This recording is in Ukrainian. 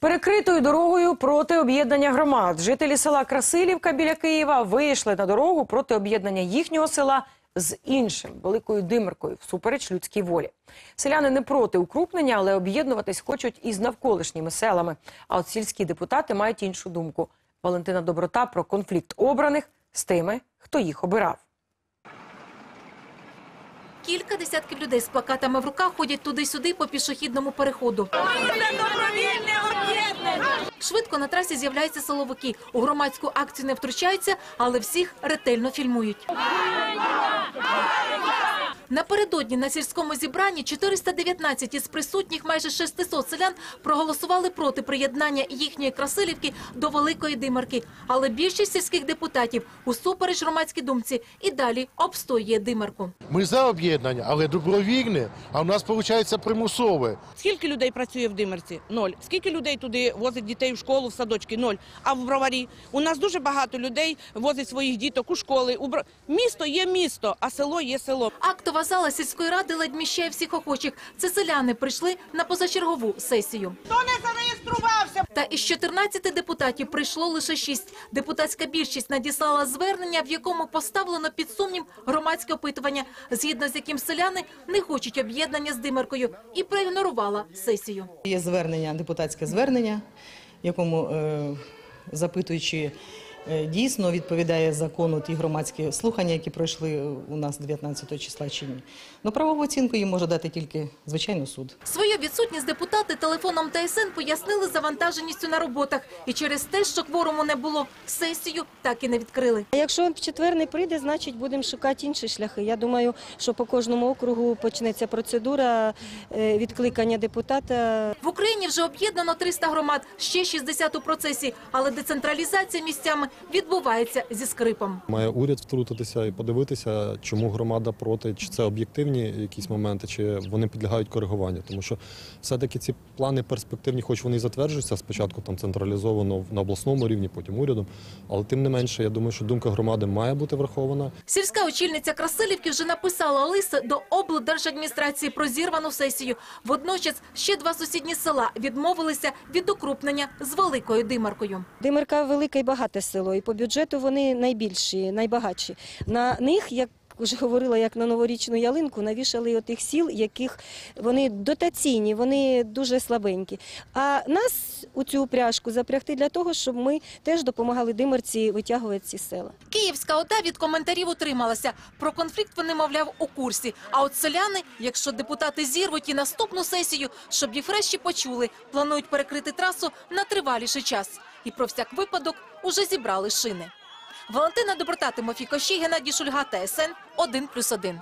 Перекритою дорогою проти об'єднання громад. Жителі села Красилівка біля Києва вийшли на дорогу проти об'єднання їхнього села з іншим великою димеркою всупереч людській волі. Селяни не проти укрупнення, але об'єднуватись хочуть із навколишніми селами. А от сільські депутати мають іншу думку. Валентина Доброта про конфлікт обраних з тими, хто їх обирав. Кілька десятків людей з плакатами в руках ходять туди-сюди по пішохідному переходу. Швидко на трасі з'являються силовики. У громадську акцію не втручаються, але всіх ретельно фільмують. Напередодні на сільському зібранні 419 із присутніх майже 600 селян проголосували проти приєднання їхньої Красилівки до Великої Димарки. Але більшість сільських депутатів усупереч громадській думці і далі обстоює Димарку. Ми за об'єднання, але добровільне, а в нас виходить примусове. Скільки людей працює в Димерці? Ноль. Скільки людей туди возить дітей в школу, в садочки? Ноль. А в броварі у нас дуже багато людей возить своїх діток у школи. У бро... Місто є місто, а село є село. Актова зала сільської ради ледь вміщає всіх охочих. Це селяни прийшли на позачергову сесію. Хто не зареєструвався? Та із 14 депутатів прийшло лише 6. Депутатська більшість надіслала звернення, в якому поставлено під сумнів громадське опитування, згідно з яким селяни не хочуть об'єднання з Димеркою, і проігнорувала сесію. Є звернення, депутатське звернення, в якому е, запитуючи дійсно відповідає закону ті громадські слухання, які пройшли у нас 19 числа чи ні. Ну, правову оцінку їм може дати тільки звичайно суд. Свою відсутність депутати телефоном ТСН пояснили завантаженістю на роботах. І через те, що кворуму не було, сесію так і не відкрили. А Якщо в четвер не прийде, значить будемо шукати інші шляхи. Я думаю, що по кожному округу почнеться процедура е, відкликання депутата. Україні вже об'єднано 300 громад, ще 60 у процесі, але децентралізація місцями відбувається зі скрипом. Має уряд втрутитися і подивитися, чому громада проти, чи це об'єктивні якісь моменти, чи вони підлягають коригуванню. Тому що все-таки ці плани перспективні, хоч вони і затверджуються спочатку там централізовано на обласному рівні, потім урядом. Але тим не менше, я думаю, що думка громади має бути врахована. Сільська очільниця Красилівки вже написала лист до облдержадміністрації про зірвану сесію. Водночас ще два сусідні села відмовилися від укрупнення з великою димаркою. Димарка велике і багате село, і по бюджету вони найбільші, найбагатші. На них, як вже говорила, як на новорічну ялинку, навішали отих сіл, яких вони дотаційні, вони дуже слабенькі. А нас у цю упряжку запрягти для того, щоб ми теж допомагали димерці витягувати ці села. Київська ОДА від коментарів утрималася. Про конфлікт вони, мовляв, у курсі. А от селяни, якщо депутати зірвуть і наступну сесію, щоб їх врешті почули, планують перекрити трасу на триваліший час. І про всяк випадок уже зібрали шини. Валентина Доброта, Тимофій Кощій, Геннадій Шульга, ТСН 1+,1.